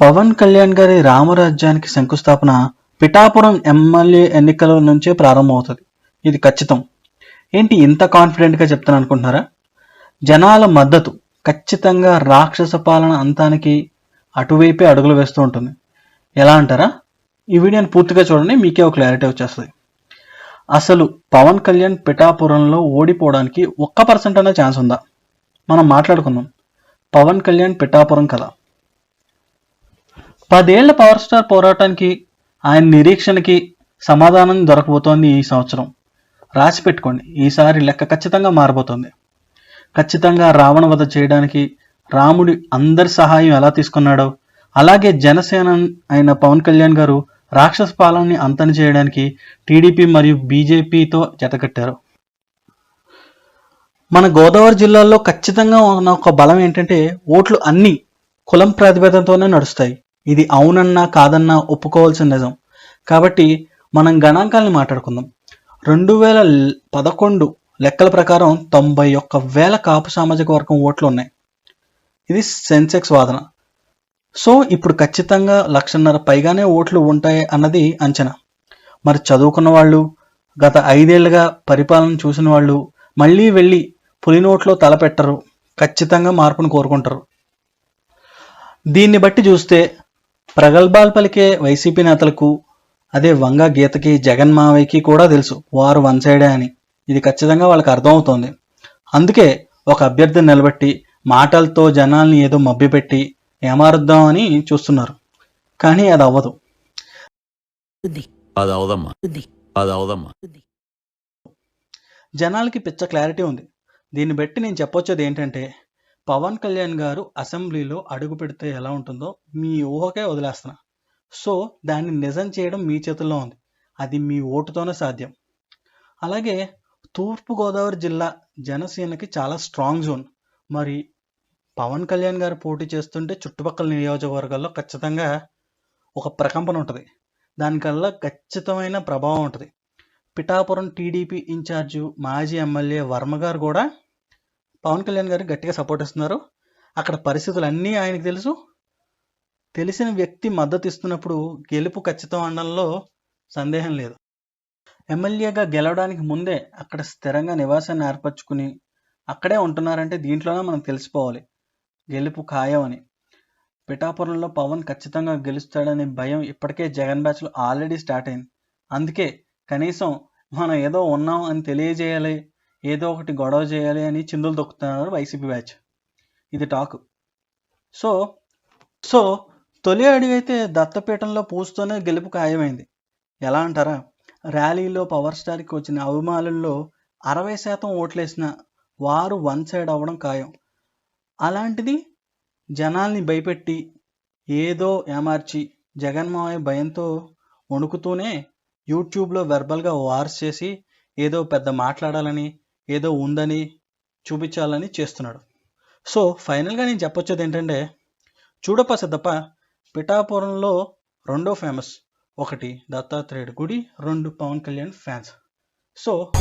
పవన్ కళ్యాణ్ గారి రామరాజ్యానికి శంకుస్థాపన పిఠాపురం ఎమ్మెల్యే ఎన్నికల నుంచే ప్రారంభమవుతుంది. ఇది ఖచ్చితం. ఏంటి ఇంత కాన్ఫిడెంట్గా చెప్తాను అనుకుంటున్నారా? జనాల మద్దతు ఖచ్చితంగా రాక్షస పాలన అంతానికి అటువైపే అడుగులు వేస్తూ ఉంటుంది. ఎలా అంటారా? ఈ వీడియోని పూర్తిగా చూడండి మీకే ఒక క్లారిటీ వచ్చేస్తుంది. అసలు పవన్ కళ్యాణ్ పిఠాపురంలో ఓడిపోవడానికి ఒక్క పర్సెంట్ అనే ఛాన్స్ ఉందా? మనం మాట్లాడుకుందాం. పవన్ కళ్యాణ్ పిఠాపురం కథ పదేళ్ళ పవర్ స్టార్ పోరాటానికి ఆయన నిరీక్షణకి సమాధానం దొరకబోతోంది ఈ సంవత్సరం. రాసి పెట్టుకోండి. ఈసారి లెక్క ఖచ్చితంగా మారబోతోంది. ఖచ్చితంగా రావణ వధ చేయడానికి రాముడి అందరి సహాయం ఎలా తీసుకున్నాడో అలాగే జనసేన అయిన పవన్ కళ్యాణ్ గారు రాక్షస పాలనని అంతన చేయడానికి టీడీపీ మరియు బీజేపీతో జతకట్టారు. మన గోదావరి జిల్లాలో ఖచ్చితంగా ఉన్న ఒక బలం ఏంటంటే ఓట్లు అన్ని కులం ప్రాతిపదికతోనే నడుస్తాయి. ఇది అవునన్నా కాదన్నా ఒప్పుకోవాల్సిన నిజం. కాబట్టి మనం గణాంకాలని మాట్లాడుకుందాం. రెండు వేల పదకొండు లెక్కల ప్రకారం తొంభై ఒక్క వేల కాపు సామాజిక వర్గం ఓట్లు ఉన్నాయి. ఇది సెన్సెక్స్ వాదన. సో ఇప్పుడు ఖచ్చితంగా లక్షన్నర పైగానే ఓట్లు ఉంటాయి అన్నది అంచనా. మరి చదువుకున్న వాళ్ళు గత ఐదేళ్ళుగా పరిపాలన చూసిన వాళ్ళు మళ్ళీ వెళ్ళి పులినోట్లో తలపెట్టరు ఖచ్చితంగా మార్పును కోరుకుంటారు. దీన్ని బట్టి చూస్తే ప్రగల్భాలు పలికే వైసీపీ నేతలకు అదే వంగ గీతకి జగన్ మావయ్యకి కూడా తెలుసు వారు వన్ సైడే అని. ఇది ఖచ్చితంగా వాళ్ళకి అర్థమవుతోంది. అందుకే ఒక అభ్యర్థిని నిలబెట్టి మాటలతో జనాల్ని ఏదో మభ్యపెట్టి ఏమారుద్దాం అని చూస్తున్నారు. కానీ అది అవ్వదు. జనాలకి పిచ్చ క్లారిటీ ఉంది. దీన్ని బట్టి నేను చెప్పొచ్చేది ఏంటంటే పవన్ కళ్యాణ్ గారు అసెంబ్లీలో అడుగు పెడితే ఎలా ఉంటుందో మీ ఊహకే వదిలేస్తున్నా. సో దాన్ని నిజం చేయడం మీ చేతుల్లో ఉంది. అది మీ ఓటుతోనే సాధ్యం. అలాగే తూర్పుగోదావరి జిల్లా జనసేనకి చాలా స్ట్రాంగ్ జోన్ మరి పవన్ కళ్యాణ్ గారు పోటీ చేస్తుంటే చుట్టుపక్కల నియోజకవర్గాల్లో ఖచ్చితంగా ఒక ప్రకంపన ఉంటుంది. దానికల్లా ఖచ్చితమైన ప్రభావం ఉంటుంది. పిఠాపురం టీడీపీ ఇన్ఛార్జు మాజీ ఎమ్మెల్యే వర్మ గారు కూడా పవన్ కళ్యాణ్ గారికి గట్టిగా సపోర్ట్ ఇస్తున్నారు. అక్కడ పరిస్థితులు అన్నీ ఆయనకు తెలుసు. తెలిసిన వ్యక్తి మద్దతు ఇస్తున్నప్పుడు గెలుపు ఖచ్చితం అనడంలో సందేహం లేదు. ఎమ్మెల్యేగా గెలవడానికి ముందే అక్కడ స్థిరంగా నివాసాన్ని ఏర్పరచుకుని అక్కడే ఉంటున్నారంటే దీంట్లోనే మనం తెలిసిపోవాలి. గెలుపు ఖాయం అని పిఠాపురంలో పవన్ ఖచ్చితంగా గెలుస్తాడనే భయం ఇప్పటికే జగన్ బ్యాచ్లో ఆల్రెడీ స్టార్ట్ అయింది. అందుకే కనీసం మనం ఏదో ఉన్నాం అని తెలియజేయాలి. ఏదో ఒకటి గొడవ చేయాలి అని చిందులు దొక్కుతున్నారు వైసీపీ బ్యాచ్. ఇది టాక్. సో సో తొలి అడుగైతే దత్తపీఠంలో పూస్తూనే గెలుపు ఖాయమైంది. ఎలా అంటారా? ర్యాలీలో పవర్ స్టార్కి వచ్చిన అభిమానుల్లో అరవై శాతం ఓట్లేసిన వారు వన్ సైడ్ అవ్వడం ఖాయం. అలాంటిది జనాల్ని భయపెట్టి ఏదో ఏమార్చి జగన్మోహన్ భయంతో వణుకుతూనే యూట్యూబ్లో వెర్బల్గా వార్స్ చేసి ఏదో పెద్ద మాట్లాడాలని ఏదో ఉందని చూపించాలని చేస్తున్నాడు. సో ఫైనల్గా నేను చెప్పొచ్చేది ఏంటంటే చూడప్ప సిద్దప్ప పిఠాపురంలో రెండో ఫేమస్ ఒకటి దత్తాత్రేయుడు గుడి రెండు పవన్ కళ్యాణ్ ఫ్యాన్స్ సో